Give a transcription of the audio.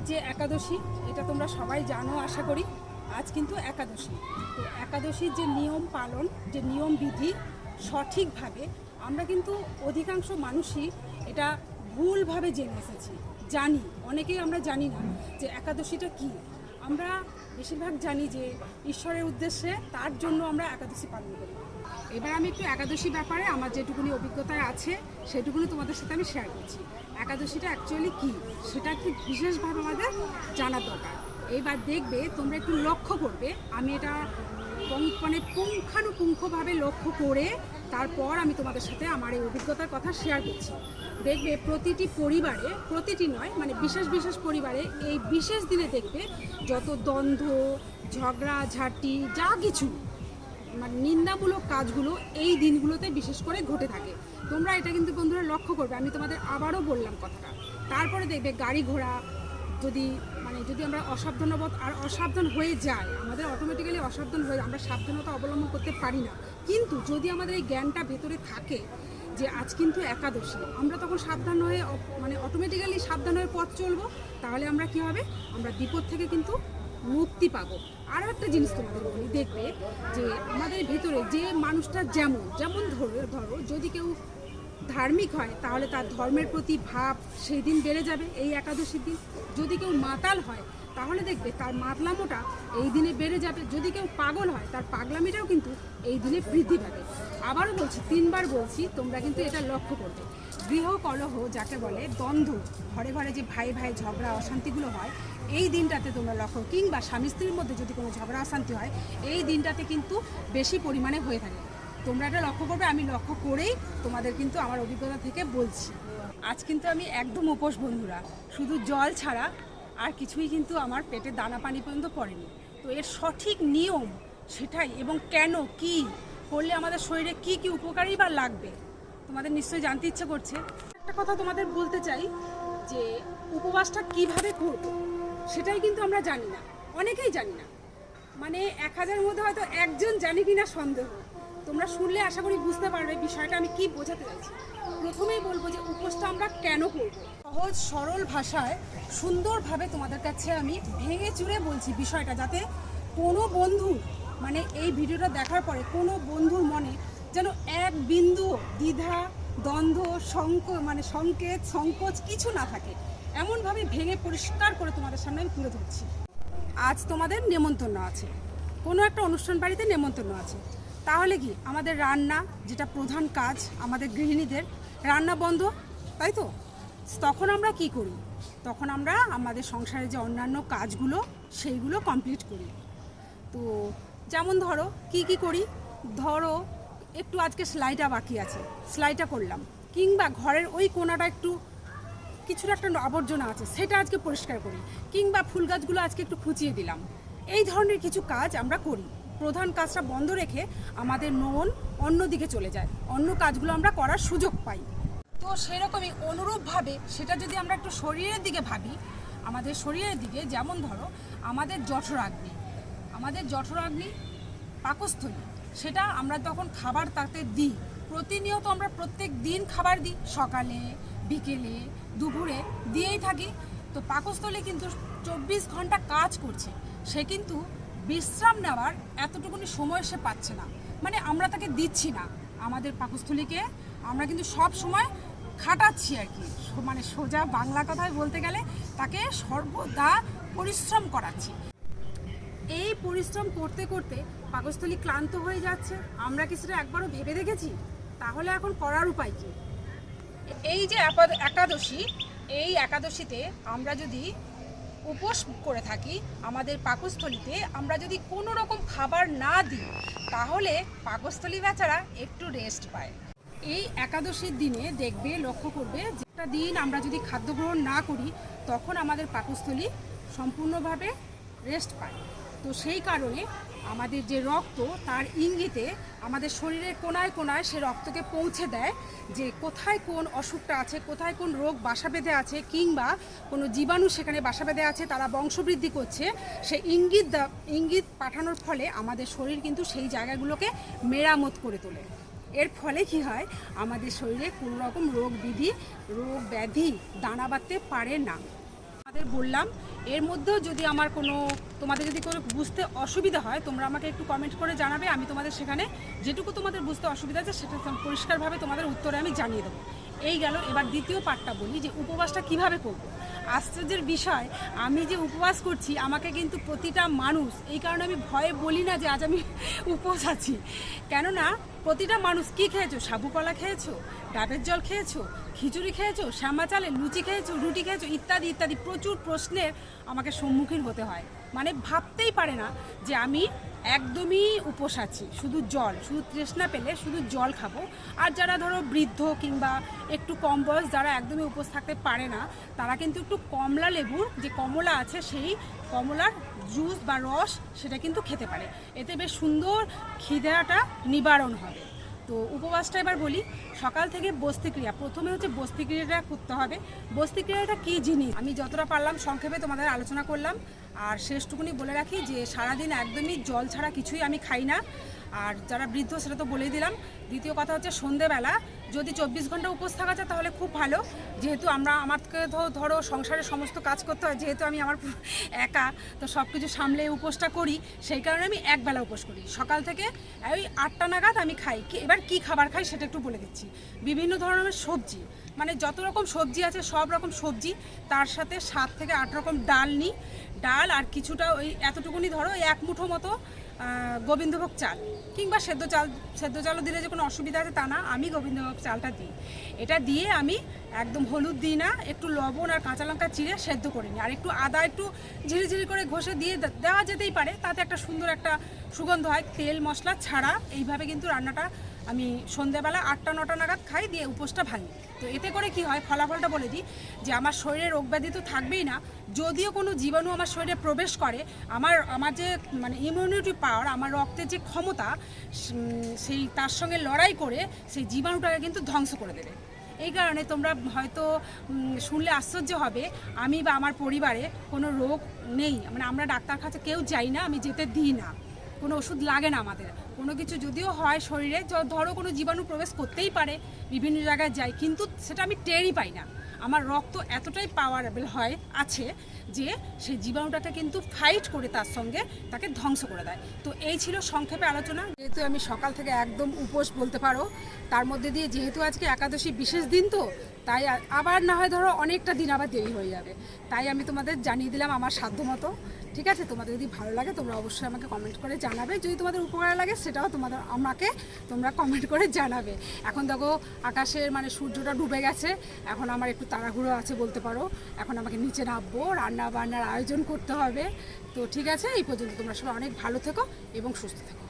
আজ যে একাদশী, এটা তোমরা সবাই জানো, আশা করি। আজ কিন্তু একাদশী। তো একাদশীর যে নিয়ম পালন, যে নিয়ম বিধি সঠিকভাবে আমরা কিন্তু অধিকাংশ মানুষই এটা ভুলভাবে জেনে এসেছি। জানি, অনেকেই আমরা জানি না যে একাদশীটা কি। আমরা বেশিরভাগ জানি যে ঈশ্বরের উদ্দেশ্যে তার জন্য আমরা একাদশী পালন করি। এবার আমি একটু একাদশী ব্যাপারে আমার যেটুকুনি অভিজ্ঞতায় আছে, সেটুকুনি তোমাদের সাথে আমি শেয়ার করছি। একাদশীটা অ্যাকচুয়ালি কি? সেটা একটু বিশেষভাবে আমাদের জানা দরকার। এইবার দেখবে তোমরা একটু লক্ষ্য করবে, আমি এটা মানে পুঙ্খানুপুঙ্খভাবে লক্ষ্য করে তারপর আমি তোমাদের সাথে আমার এই অভিজ্ঞতার কথা শেয়ার করছি। দেখবে প্রতিটি পরিবারে, প্রতিটি নয় মানে বিশেষ বিশেষ পরিবারে এই বিশেষ দিনে দেখবে যত দ্বন্দ্ব, ঝগড়া, ঝাঁটি, যা কিছু মানে নিন্দামূলক কাজগুলো এই দিনগুলোতে বিশেষ করে ঘটে থাকে। তোমরা এটা কিন্তু বন্ধুরা লক্ষ্য করবে। আমি তোমাদের আবারও বললাম কথাটা। তারপরে দেখবে গাড়ি ঘোড়া যদি মানে যদি আমরা অসাবধানবত আর অসাবধান হয়ে যায় আমাদের অটোমেটিক্যালি অসাবধান হয়ে, আমরা সাবধানতা অবলম্বন করতে পারি না। কিন্তু যদি আমাদের এই জ্ঞানটা ভেতরে থাকে যে আজ কিন্তু একাদশী, আমরা তখন সাবধান হয়ে মানে অটোমেটিক্যালি সাবধান হয়ে পথ চলবো, তাহলে আমরা কি হবে? আমরা বিপদ থেকে কিন্তু মুক্তি পাবো। আরও একটা জিনিস তোমাদের বলি, দেখবে যে আমাদের ভেতরে যে মানুষটা যেমন যেমন ধরো ধরো যদি কেউ ধার্মিক হয়, তাহলে তার ধর্মের প্রতি ভাব সেই দিন বেড়ে যাবে, এই একাদশীর দিন। যদি কেউ মাতাল হয়, তাহলে দেখবে তার মাতলামোটা এই দিনে বেড়ে যাবে। যদি কেউ পাগল হয়, তার পাগলামিটাও কিন্তু এই দিনে বৃদ্ধি পাবে। আবারও বলছি, তিনবার বলছি, তোমরা কিন্তু এটা লক্ষ্য করবে। গৃহ, কলহ, যাকে বলে, দ্বন্দ্ব, ঘরে ঘরে যে ভাই ভাই ঝগড়া, অশান্তিগুলো হয়, এই দিনটাতে তোমরা লক্ষ্য কিংবা স্বামী স্ত্রীর মধ্যে যদি কোনো ঝগড়া, অশান্তি হয়, এই দিনটাতে কিন্তু বেশি পরিমাণে হয়ে থাকে। তোমরা এটা লক্ষ্য করবে, আমি লক্ষ্য করেই তোমাদের কিন্তু আমার অভিজ্ঞতা থেকে বলছি। আজ কিন্তু আমি একদম উপোস বন্ধুরা, শুধু জল ছাড়া আর কিছুই কিন্তু আমার পেটে দানা পানি পর্যন্ত পড়েনি। তো এর সঠিক নিয়ম সেটাই, এবং কেন, কি, করলে আমাদের শরীরে কি কি উপকারী বা লাগবে, তোমাদের নিশ্চয়ই জানতে ইচ্ছে করছে। একটা কথা তোমাদের বলতে চাই, যে উপবাসটা কীভাবে করব, সেটাই কিন্তু আমরা জানি না, অনেকেই জানি না। মানে এক হাজারের মধ্যে হয়তো একজন জানি কিনা সন্দেহ। তোমরা শুনলে আশা করি বুঝতে পারবে বিষয়টা, আমি কি বোঝাতে চাইছি। প্রথমেই বলব যে উপোসটা আমরা কেন করব? সহজ, সরল ভাষায়, সুন্দরভাবে তোমাদের কাছে আমি ভেঙে চুরে বলছি বিষয়টা, যাতে কোনো বন্ধু মানে এই ভিডিওটা দেখার পরে কোনো বন্ধুর মনে যেন এক বিন্দু দ্বিধা, দ্বন্দ্ব, সংক মানে সংকেত, সংকোচ কিছু না থাকে। এমনভাবে ভেঙে পরিষ্কার করে তোমাদের সামনে আমি তুলে ধরছি। আজ তোমাদের নেমন্তন্ন আছে। কোনো একটা অনুষ্ঠান বাড়িতে নেমন্তন্ন আছে। তাহলে কি আমাদের রান্না যেটা প্রধান কাজ আমাদের গৃহিণীদের, রান্না বন্ধ, তাই তো? তখন আমরা কি করি? তখন আমরা আমাদের সংসারে যে অন্যান্য কাজগুলো, সেইগুলো কমপ্লিট করি। তো যেমন ধরো, কি কি করি? ধরো, একটু আজকে সেলাইটা বাকি আছে। সেলাইটা করলাম। কিংবা ঘরের ওই কোনাটা একটু কিছুর একটা আবর্জনা আছে, সেটা আজকে পরিষ্কার করি। কিংবা ফুল গাছগুলো আজকে একটু খুঁচিয়ে দিলাম। এই ধরনের কিছু কাজ আমরা করি। প্রধান কাজটা বন্ধ রেখে আমাদের মন অন্য দিকে চলে যায়। অন্য কাজগুলো আমরা করার সুযোগ পাই। তো সেরকমই অনুরূপভাবে সেটা যদি আমরা একটু শরীরের দিকে ভাবি, আমাদের শরীরের দিকে যেমন ধরো, আমাদের জঠরাগ্নি আমাদের জঠরাগ্নি পাকস্থলী, সেটা আমরা তখন খাবার তাতে দিই। প্রতিনিয়ত আমরা প্রত্যেক দিন খাবার দিই, সকালে, বিকেলে, দুপুরে দিয়েই থাকি। তো পাকস্থলী কিন্তু চব্বিশ ঘণ্টা কাজ করছে। সে কিন্তু বিশ্রাম নেওয়ার এতটুকুনি সময় সে পাচ্ছে না। মানে আমরা তাকে দিচ্ছি না। আমাদের পাকস্থলীকে আমরা কিন্তু সব সময় খাটাচ্ছি আর কি। মানে সোজা বাংলা কথায় বলতে গেলে তাকে সর্বদা পরিশ্রম করাচ্ছি। এই পরিশ্রম করতে করতে পাকস্থলী ক্লান্ত হয়ে যাচ্ছে। আমরা কি সেটা একবারও ভেবে দেখেছি? তাহলে এখন করার উপায় কি? এই যে একাদশী, এই একাদশীতে আমরা যদি উপোস করে থাকি আমাদের পাকস্থলিতে, আমরা যদি কোনো রকম খাবার না দিই, তাহলে পাকস্থলী বেচারা একটু রেস্ট পায়। এই একাদশীর দিনে দেখবে, লক্ষ্য করবে যেটা দিন আমরা যদি খাদ্য গ্রহণ না করি, তখন আমাদের পাকস্থলী সম্পূর্ণভাবে রেস্ট পায়। তো সেই কারণে আমাদের যে রক্ত, তার ইঙ্গিতে আমাদের শরীরের কোনায় কোনায় সে রক্তকে পৌঁছে দেয় যে কোথায় কোন অসুখটা আছে, কোথায় কোন রোগ বাসা বেঁধে আছে কিংবা কোনো জীবাণু সেখানে বাসা বেঁধে আছে, তারা বংশবৃদ্ধি করছে, সে ইঙ্গিত ইঙ্গিত পাঠানোর ফলে আমাদের শরীর কিন্তু সেই জায়গাগুলোকে মেরামত করে তোলে। এর ফলে কি হয়? আমাদের শরীরে কোনো রকম রোগ বিধি, রোগ ব্যাধি দানা বাঁধতে পারে না। আমাদের বললাম, এর মধ্যেও যদি আমার কোনো, তোমাদের যদি কোনো বুঝতে অসুবিধা হয়, তোমরা আমাকে একটু কমেন্ট করে জানাবে, আমি তোমাদের সেখানে যেটুকু তোমাদের বুঝতে অসুবিধা আছে, সেটা পরিষ্কারভাবে তোমাদের উত্তরে আমি জানিয়ে দেবো। এই গেল, এবার দ্বিতীয় পার্টটা বলি যে উপবাসটা কীভাবে করব? আশ্চর্যের বিষয়, আমি যে উপবাস করছি, আমাকে কিন্তু প্রতিটা মানুষ, এই কারণে আমি ভয়ে বলি না যে আজ আমি উপবাস আছি। কেননা প্রতিটা মানুষ কি খেয়েছো? সাবু কলা খেয়েছো? ডাবের জল খেয়েছো? খিচুড়ি খেয়েছো? শ্যামা চালে লুচি খেয়েছো? রুটি খেয়েছো? ইত্যাদি ইত্যাদি প্রচুর প্রশ্নের আমাকে সম্মুখীন হতে হয়। মানে ভাবতেই পারে না যে আমি একদমই উপোস আছি, শুধু জল, শুধু তৃষ্ণা পেলে শুধু জল খাব। আর যারা ধরো বৃদ্ধ কিংবা একটু কম বয়স, যারা একদমই উপোস থাকতে পারে না, তারা কিন্তু একটু কমলা লেবুর যে কমলা আছে সেই কমলার জুস বা রস সেটা কিন্তু খেতে পারে। এতে বেশ সুন্দর খিদেটা নিবারণ হবে। তো উপবাসটা এবার বলি, সকাল থেকে বস্তিক্রিয়া। প্রথমে হচ্ছে বস্তিক্রিয়াটা করতে হবে। বস্তিক্রিয়াটা কী জিনিস? আমি যতটা পারলাম সংক্ষেপে তোমাদের আলোচনা করলাম। আর শেষটুকুনি বলে রাখি যে সারাদিন একদমই জল ছাড়া কিছুই আমি খাই না। আর যারা বৃদ্ধ সেটা তো বলেই দিলাম। দ্বিতীয় কথা হচ্ছে সন্ধেবেলা। যদি চব্বিশ ঘণ্টা উপোস থাকা যায় তাহলে খুব ভালো। যেহেতু আমরা, আমাকে ধরো সংসারের সমস্ত কাজ করতে হয়, যেহেতু আমি আমার একা, তো সব কিছু সামলে উপোসটা করি। সেই কারণে আমি একবেলা উপোস করি। সকাল থেকে ওই আটটা নাগাদ আমি খাই। এবার কি খাবার খাই সেটা একটু বলে দিচ্ছি। বিভিন্ন ধরনের সবজি। মানে যত রকম সবজি আছে, সব রকম সবজি। তার সাথে সাত থেকে আট রকম ডাল নিই। ডাল আর কিছুটা ওই এতটুকুনি ধরো এক মুঠো মতো গোবিন্দভোগ চাল। কিংবা সেদ্ধ চাল, সেদ্ধ চালও দিলে যে কোনো অসুবিধা আছে তা না, আমি গোবিন্দভোগ চালটা দিই। এটা দিয়ে আমি একদম হলুদ দিই না, একটু লবণ আর কাঁচা লঙ্কা চিড়ে সেদ্ধ করে নিই। আর একটু আদা একটু ঝিরিঝিরি করে ঘষে দিয়ে দেওয়া যেতেই পারে, তাতে একটা সুন্দর একটা সুগন্ধ হয়, তেল, মশলা ছাড়া এইভাবে কিন্তু রান্নাটা আমি সন্ধেবেলা আটটা, নটা নাগাদ খাই, দিয়ে উপোসটা ভাঙি। তো এতে করে কি হয়, ফলাফলটা বলে দিই যে আমার শরীরে রোগ ব্যাধি তো থাকবেই না, যদিও কোনো জীবাণু আমার শরীরে প্রবেশ করে, আমার আমার যে মানে ইমিউনিটি পাওয়ার আমার রক্তের যে ক্ষমতা সেই, তার সঙ্গে লড়াই করে সেই জীবাণুটাকে কিন্তু ধ্বংস করে দেবে। এই কারণে তোমরা হয়তো শুনলে আশ্চর্য হবে, আমি বা আমার পরিবারে কোনো রোগ নেই। মানে আমরা ডাক্তার কাছে কেউ যাই না, আমি যেতে দিই না। কোনো ওষুধ লাগে না আমাদের। কোনো কিছু যদিও হয় শরীরে ধরো কোনো জীবাণু প্রবেশ করতেই পারে, বিভিন্ন জায়গায় যাই কিন্তু সেটা আমি টেরই পাই না। আমার রক্ত এতটাই পাওয়ারেবল হয়, আছে, যে সেই জীবাণুটাকে কিন্তু ফাইট করে তার সঙ্গে তাকে ধ্বংস করে দেয়। তো এই ছিল সংক্ষেপে আলোচনা। যেহেতু আমি সকাল থেকে একদম উপোস বলতে পারো, তার মধ্যে দিয়ে যেহেতু আজকে একাদশী বিশেষ দিন তো, তাই আবার না হয় ধরো অনেকটা দিন আবার দেরি হয়ে যাবে। তাই আমি তোমাদের জানিয়ে দিলাম আমার সাধ্য মতো ঠিক আছে? তোমাদের যদি ভালো লাগে, তোমরা অবশ্যই আমাকে কমেন্ট করে জানাবে। যদি তোমাদের উপকার লাগে, সেটাও তোমাদের, আমাকে তোমরা কমেন্ট করে জানাবে। এখন দেখো, আকাশের মানে সূর্যটা ডুবে গেছে। এখন আমার একটু তাড়াহুড়ো আছে বলতে পারো। এখন আমাকে নিচে নামবো রান্না বান্নার আয়োজন করতে হবে। তো ঠিক আছে, এই পর্যন্ত তোমরা সবাই অনেক ভালো থেকো এবং সুস্থ থেকো।